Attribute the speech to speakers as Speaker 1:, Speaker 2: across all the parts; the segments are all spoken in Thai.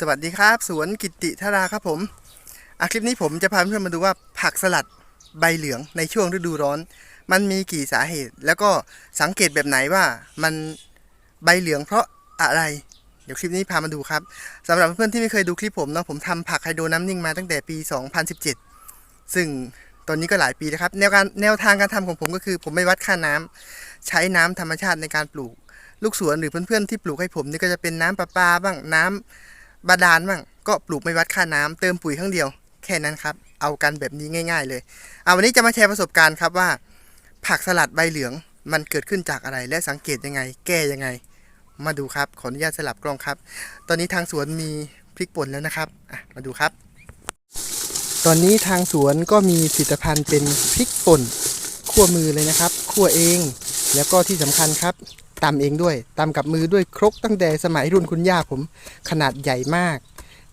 Speaker 1: สวัสดีครับ สวนกิติธาราครับผมอะคลิปนี้ผมจะพาเพื่อนมาดูว่าผักสลัดใบเหลืองในช่วงฤดูร้อน มันมีกี่สาเหตุ แล้วก็สังเกตแบบไหนว่ามันใบเหลืองเพราะอะไร เดี๋ยวคลิปนี้พามาดูครับสำหรับเพื่อนๆที่ไม่เคยดูคลิปผมเนาะผมทำผักไฮโดรน้ำนิ่งมาตั้งแต่ปี 2017 ซึ่งตอนนี้ก็หลายปีแล้วครับ แนวการแนวทางการทำของผมก็คือผมไม่วัดค่าน้ำใช้น้ำธรรมชาติในการปลูก ลูกสวนหรือเพื่อนๆที่ปลูกให้ผมนี่ก็จะเป็นน้ำประปาบ้างน้ำ บาดาลบ้างก็ปลูกไม่วัดค่าน้ำเติมปุ๋ยครั้งเดียว แค่นั้นครับ เอากันแบบนี้ง่าย ๆ เลยเอาวันนี้จะมาแชร์ประสบการณ์ครับว่า ผักสลัดใบเหลืองมันเกิดขึ้นจากอะไรและสังเกตยังไง แก้ยังไง มาดูครับ ขออนุญาตสลับกล้องครับ ตอนนี้ทางสวนมีพริกป่นแล้วนะครับมาดูครับ ตอนนี้ทางสวนก็มีผลิตภัณฑ์เป็นพริกป่นคั่วมือเลยนะครับคั่วเอง แล้วก็ที่สำคัญครับ ตำเองด้วยตำกับมือด้วยครกตั้งแต่สมัยรุ่นคุณย่าผมขนาดใหญ่มาก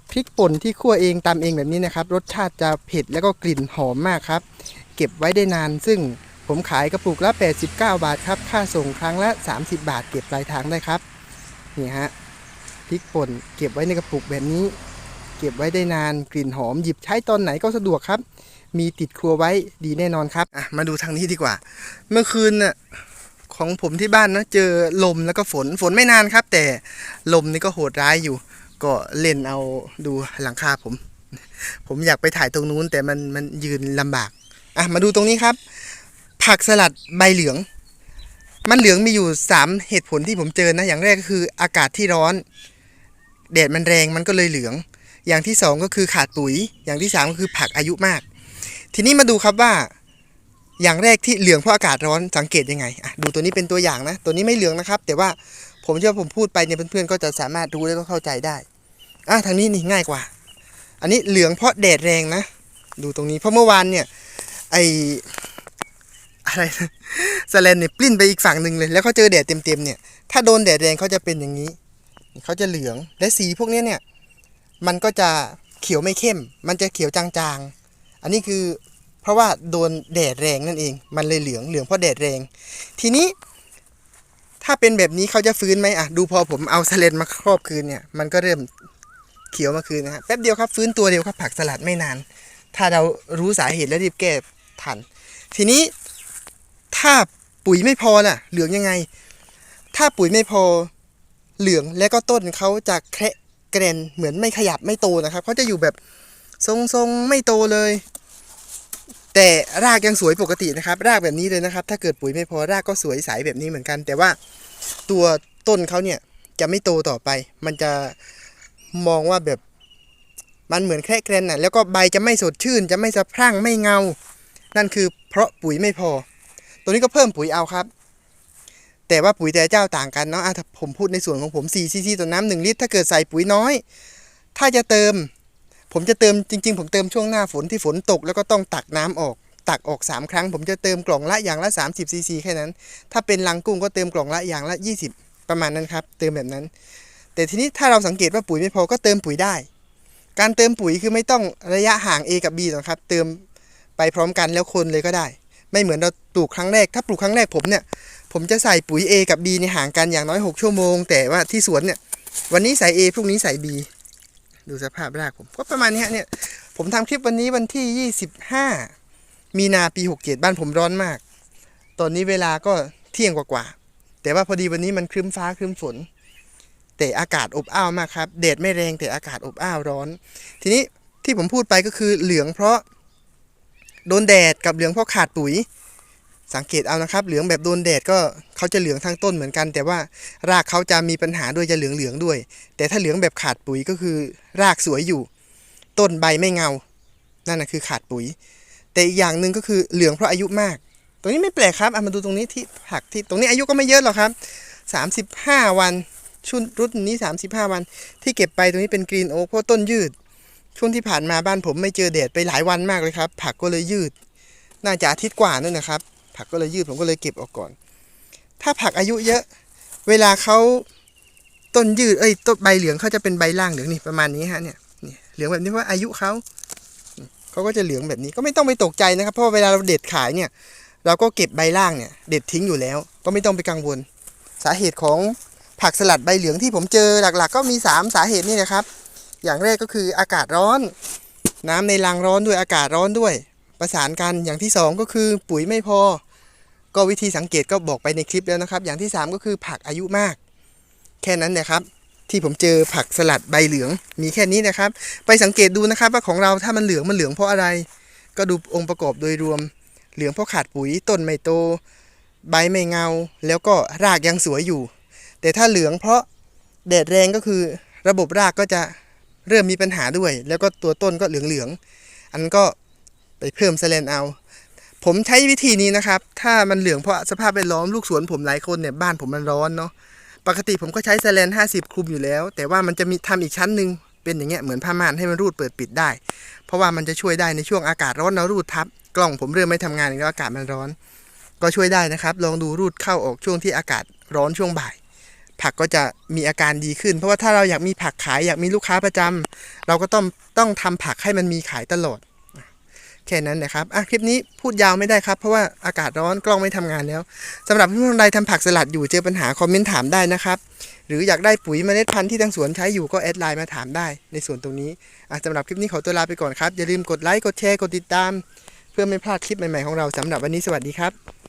Speaker 1: พริกป่นที่คั่วเองตำเองแบบนี้นะครับ รสชาติจะเผ็ดแล้วก็กลิ่นหอมมากครับ เก็บไว้ได้นาน ซึ่งผมขายกระปุกละ 89 บาทครับ ค่าส่งครั้งละ 30 บาท เก็บปลายทางได้ครับ นี่ฮะพริกป่นเก็บไว้ในกระปุกแบบนี้ เก็บไว้ได้นานกลิ่นหอมหยิบใช้ตอนไหนก็สะดวกครับ มีติดครัวไว้ดีแน่นอนครับอะมาดูทางนี้ดีกว่า เมื่อคืนน่ะ ของผมที่บ้านนะเจอลมแล้วก็ฝนฝนไม่นานครับ แต่ลมนี่ก็โหดร้ายอยู่ ก็เล่นเอาดูหลังคาผม ผมอยากไปถ่ายตรงนู้นแต่มันมันยืนลำบากอะมาดูตรงนี้ครับ ผักสลัดใบเหลือง มันเหลืองมีอยู่ 3 เหตุผลที่ผมเจอนะ อย่างแรกก็คืออากาศที่ร้อนแดดมันแรงมันก็เลยเหลือง อย่างที่สองก็คือขาดปุ๋ย อย่างที่สามก็คือผักอายุมาก ทีนี้มาดูครับว่า อย่างแรกที่เหลืองเพราะอากาศร้อนสังเกตยังไงอะดูตัวนี้เป็นตัวอย่างนะ ตัวนี้ไม่เหลืองนะครับ แต่ว่าผมเชื่อว่าผมพูดไปเนี่ยเพื่อนๆก็จะสามารถรู้แล้วก็เข้าใจได้อะทางนี้นี่ง่ายกว่า อันนี้เหลืองเพราะแดดแรงนะ ดูตรงนี้เพราะเมื่อวานเนี่ยไออะไรนะสแลนเนี่ยปลิ้นไปอีกฝั่งหนึ่งเลย แล้วเขาเจอแดดเต็มๆเนี่ย ถ้าโดนแดดแรงเขาจะเป็นอย่างนี้ เขาจะเหลือง และสีพวกนี้เนี่ย มันก็จะเขียวไม่เข้ม มันจะเขียวจางๆ อันนี้คือ เพราะว่าโดนแดดแรงนั่นเอง มันเลยเหลืองเหลืองเพราะแดดแรง ทีนี้ ถ้าเป็นแบบนี้เขาจะฟื้นไหมอะดูพอผมเอาสเลนมาครอบคืนเนี่ยมันก็เริ่มเขียวมาคืนนะฮะแป๊บเดียวครับฟื้นตัวเดียวครับผักสลัดไม่นาน ถ้าเรารู้สาเหตุและรีบแก้ทัน ทีนี้ถ้าปุ๋ยไม่พอล่ะ เหลืองยังไง ถ้าปุ๋ยไม่พอเหลืองแล้วก็ต้นเขาจะแคระแกรนเหมือนไม่ขยับไม่โตนะครับเขาจะอยู่แบบทรงๆไม่โตเลย แต่รากยังสวยปกตินะครับ รากแบบนี้เลยนะครับ ถ้าเกิดปุ๋ยไม่พอรากก็สวยใสแบบนี้เหมือนกัน แต่ว่าตัวต้นเขาเนี่ยจะไม่โตต่อไป มันจะมองว่าแบบมันเหมือนแค่แกรนน่ะแล้วก็ใบจะไม่สดชื่น จะไม่สะพรั่งไม่เงา นั่นคือเพราะปุ๋ยไม่พอ ตัวนี้ก็เพิ่มปุ๋ยเอาครับ แต่ว่าปุ๋ยแต่เจ้าต่างกันเนาะอะผมพูดในส่วนของผม4ซีซีต่อน้ำหนึ่งลิตรถ้าเกิดใส่ปุ๋ยน้อย ถ้าจะเติม ผมจะเติมจริง ๆ ผมเติมช่วงหน้าฝนที่ฝนตก แล้วก็ต้องตักน้ำออก ตักออก 3 ครั้ง ผมจะเติมกล่องละอย่างละ 30ซีซีแค่นั้น ถ้าเป็นลังกุ้งก็เติมกล่องละอย่างละ 20 ประมาณนั้นครับ เติมแบบนั้น แต่ทีนี้ถ้าเราสังเกตว่าปุ๋ยไม่พอก็เติมปุ๋ยได้ การเติมปุ๋ยคือไม่ต้องระยะห่าง A กับ B หรอกครับ เติมไปพร้อมกันแล้วคนเลยก็ได้ ไม่เหมือนเราปลูกครั้งแรก ถ้าปลูกครั้งแรกผมเนี่ยผมจะใส่ปุ๋ย A กับ B ในห่างกันอย่างน้อย 6 ชั่วโมง แต่ว่าที่สวนเนี่ยวันนี้ใส่ A พรุ่งนี้ใส่ B ดูสภาพรากผมก็ประมาณนี้ฮะเนี่ย ผมทำคลิปวันนี้วันที่ 25 มีนาปี 67 บ้านผมร้อนมาก ตอนนี้เวลาก็เที่ยงกว่าๆแต่ว่าพอดีวันนี้มันครึ้มฟ้าครึ้มฝน แต่อากาศอบอ้าวมากครับแดดไม่แรงแต่อากาศอบอ้าวร้อน ทีนี้ที่ผมพูดไปก็คือเหลืองเพราะโดนแดดกับเหลืองเพราะขาดปุ๋ย สังเกตเอานะครับ เหลืองแบบโดนแดดก็เขาจะเหลืองทั้งต้นเหมือนกัน แต่ว่ารากเขาจะมีปัญหาด้วยจะเหลืองเหลืองด้วย แต่ถ้าเหลืองแบบขาดปุ๋ยก็คือ รากสวยอยู่ ต้นใบไม่เงา นั่นนะคือขาดปุ๋ย แต่อีกอย่างหนึ่งก็คือเหลืองเพราะอายุมาก ตรงนี้ไม่แปลกครับเอะมาดูตรงนี้ที่ผักที่ตรงนี้อายุก็ไม่เยอะหรอกครับ 35 วันชุดรุ่นนี้ 35 วัน ที่เก็บไปตรงนี้เป็นกรีนโอ๊กเพราะต้นยืด ช่วงที่ผ่านมาบ้านผมไม่เจอแดดไปหลายวันมากเลยครับ ผักก็เลยยืด น่าจะอาทิตย์กว่านั่นนะครับ ผักก็เลยยืดผมก็เลยเก็บออกก่อน ถ้าผักอายุเยอะ เวลาเขาต้นยืดเอ้ยต้นใบเหลืองเขาจะเป็นใบล่างเหลืองนี่ประมาณนี้ฮะเนี่ยนี่เหลืองแบบนี้เพราะอายุเขาเขาก็จะเหลืองแบบนี้ก็ไม่ต้องไปตกใจนะครับ เพราะเวลาเราเด็ดขายเนี่ย เราก็เก็บใบล่างเนี่ย เด็ดทิ้งอยู่แล้ว ก็ไม่ต้องไปกังวล สาเหตุของผักสลัดใบเหลืองที่ผมเจอหลัก ๆ ก็มี 3 สาเหตุนี่นะครับ อย่างแรกก็คืออากาศร้อน น้ำในรังร้อนด้วยอากาศร้อนด้วย ประสานกันอย่างที่สองก็คือปุ๋ยไม่พอ ก็วิธีสังเกตก็บอกไปในคลิปแล้วนะครับ อย่างที่สามก็คือผักอายุมาก แค่นั้นนะครับ ที่ผมเจอผักสลัดใบเหลืองมีแค่นี้นะครับ ไปสังเกตดูนะครับว่าของเราถ้ามันเหลืองมันเหลืองเพราะอะไร ก็ดูองค์ประกอบโดยรวม เหลืองเพราะขาดปุ๋ยต้นไม่โต ใบไม่เงา แล้วก็รากยังสวยอยู่ แต่ถ้าเหลืองเพราะแดดแรงก็คือระบบรากก็จะเริ่มมีปัญหาด้วย แล้วก็ตัวต้นก็เหลืองๆ อันนั้นก็ ไปเพิ่มแสลนเอา ผมใช้วิธีนี้นะครับ ถ้ามันเหลืองเพราะสภาพแวดล้อมลูกสวนผมหลายคนเนี่ยบ้านผมมันร้อนเนาะปกติผมก็ใช้แสลน50 คลุมอยู่แล้ว แต่ว่ามันจะมีทำอีกชั้นหนึ่งเป็นอย่างเงี้ยเหมือนผ้าม่านให้มันรูดเปิดปิดได้ เพราะว่ามันจะช่วยได้ในช่วงอากาศร้อนเรารูดทับ กล้องผมเริ่มไม่ทำงานแล้วอากาศมันร้อน ก็ช่วยได้นะครับ ลองดูรูดเข้าออกช่วงที่อากาศร้อนช่วงบ่าย ผักก็จะมีอาการดีขึ้น เพราะว่าถ้าเราอยากมีผักขายอยากมีลูกค้าประจำเราก็ต้องต้องทำผักให้มันมีขายตลอด แค่นั้นนะครับอะคลิปนี้พูดยาวไม่ได้ครับ เพราะว่าอากาศร้อนกล้องไม่ทำงานแล้วสำหรับเพื่อนๆใดทำผักสลัดอยู่เจอปัญหาคอมเมนต์ถามได้นะครับ หรืออยากได้ปุ๋ยเมล็ดพันธุ์ที่ทางสวนใช้อยู่ก็แอดไลน์มาถามได้ในส่วนตรงนี้อะสำหรับคลิปนี้ขอตัวลาไปก่อนครับอย่าลืมกดไลค์กดแชร์กดติดตาม เพื่อไม่พลาดคลิปใหม่ๆของเราสำหรับวันนี้สวัสดีครับ